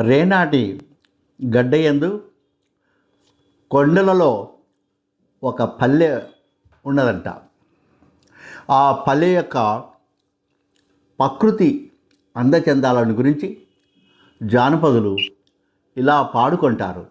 రేనాటి గడ్డయందు కొండలలో ఒక పల్లె ఉన్నదంట. ఆ పల్లె యొక్క ప్రకృతి అందచందాలను గురించి జానపదులు ఇలా పాడుకుంటారు.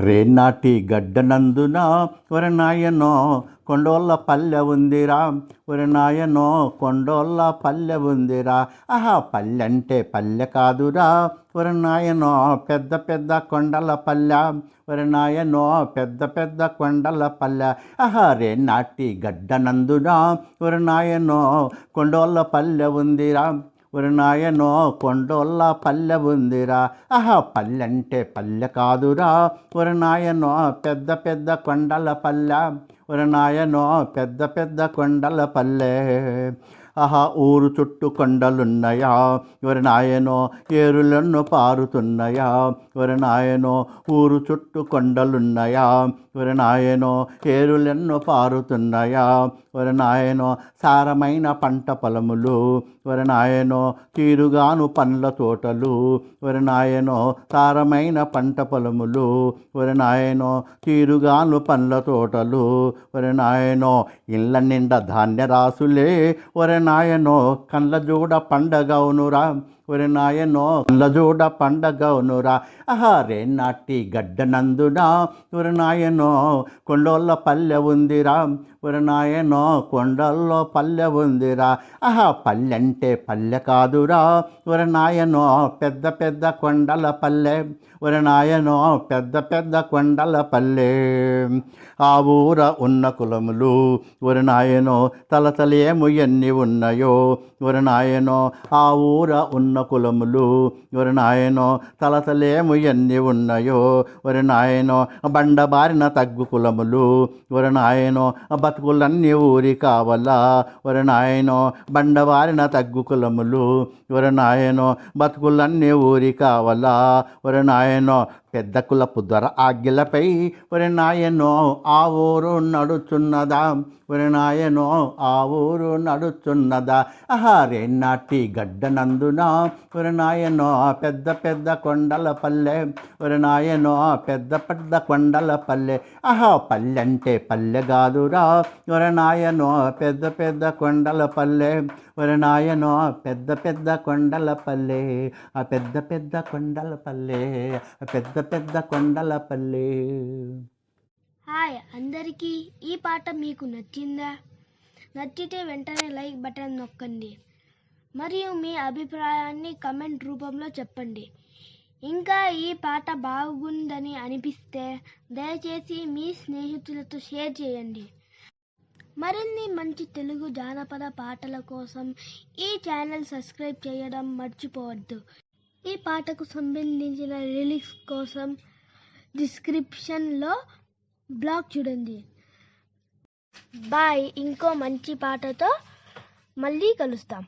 రేనాటి గడ్డనందున వరనాయనో కొండోళ్ళ పల్లె ఉందిరా. వరనాయనో కొండోళ్ళ పల్లె ఉందిరా. ఆహా పల్లె అంటే పల్లె కాదురా. వరనాయనో పెద్ద పెద్ద కొండల పల్లె. వరనాయనో పెద్ద పెద్ద కొండల పల్లె. ఆహా రేనాటి గడ్డనందున వరనాయనో కొండోళ్ళ పల్లె ఉందిరా. ఒరి నాయనో కొండోళ్ళ పల్లె ఉందిరా. ఆహా పల్లె అంటే పల్లె కాదురా. ఒరి నాయనో పెద్ద పెద్ద కొండల పల్లె. ఒరి నాయనో పెద్ద పెద్ద కొండల పల్లె. ఆహా ఊరు చుట్టూ కొండలున్నాయా? ఎవరి నాయనో ఏరులను పారుతున్నాయా? ఎవరి నాయనో ఊరు చుట్టూ కొండలున్నాయా? ఎవరి నాయనో ఏరులెన్నో పారుతున్నాయా? ఒరి నాయనో సారమైన పంట పొలములు ఒరి నాయనో తీరుగాను పండ్ల తోటలు ఒరి నాయనో సారమైన పంట పొలములు ఒరి నాయనో తీరుగాను పండ్ల తోటలు ఒరి నాయనో ఇళ్ళ నిండా ధాన్య రాసులే ఒరే నాయనో కళ్ళ జూడ పండగవునురా. ఒరి నాయనో కళ్ళ పండగవునురా ఆహా రే నాటి గడ్డనందునా ఒరి నాయనో కొండోళ్ళ పల్లె ఉందిరా ఒరి నాయనో కొండల్లో పల్లె ఉందిరా. ఆహా పల్లె అంటే పల్లె కాదురా. ఒరి నాయనో పెద్ద పెద్ద కొండల పల్లె. ఒరి నాయనో పెద్ద పెద్ద కొండల పల్లె. ఆ ఊర ఉన్న కులములు ఒరి నాయనో తలతలేము ఎన్ని ఉన్నాయో. ఒరి నాయనో ఆ ఊర ఉన్న కులములు ఒరి నాయనో తలతలేము ఎన్ని ఉన్నాయో. ఒరి నాయనో బండబారిన తగ్గు కులములు ఒరి నాయనో బతుకులన్నీ ఊరి కావలా? వరనాయనో నాయనో బండబారిన తగ్గు కులములు. ఒరి నాయనో బతుకులన్నీ ఊరి కావలా? వరనాయనో నాయనో పెద్ద కులపు దొర ఆజ్ఞలపై ఒరి నాయనో ఆ ఊరు నడుచున్నదా? ఒరి నాయనో ఆ ఊరు నడుచున్నదా? ఆహా నాటి గడ్డనందున ఒరి నాయనో పెద్ద పెద్ద కొండల పల్లె. ఒరి నాయనో పెద్ద పెద్ద కొండల పల్లె. ఆహా పల్లె అంటే పల్లె కాదురా. ఒరి నాయనో పెద్ద పెద్ద కొండల పల్లె. వరనాయనో నాయనో పెద్ద పెద్ద కొండల పల్లె ఆ పెద్ద పెద్ద కొండల పల్లె ఆ పెద్ద పెద్ద కొండల పల్లె. హాయ్ అందరికీ ఈ పాట మీకు నచ్చిందా? నచ్చితే వెంటనే లైక్ బటన్ నొక్కండి. మరియు మీ అభిప్రాయాన్ని కమెంట్ రూపంలో చెప్పండి. ఇంకా ఈ పాట బాగుందని అనిపిస్తే దయచేసి మీ స్నేహితులతో షేర్ చేయండి. మరిన్ని మంచి తెలుగు జానపద పాటల కోసం ఈ ఛానల్ సబ్స్క్రైబ్ చేయడం మర్చిపోవద్దు. ఈ పాటకు సంబంధించిన లిరిక్స్ కోసం డిస్క్రిప్షన్లో బ్లాగ్ చూడండి. బాయ్. ఇంకో మంచి పాటతో మళ్ళీ కలుస్తాం.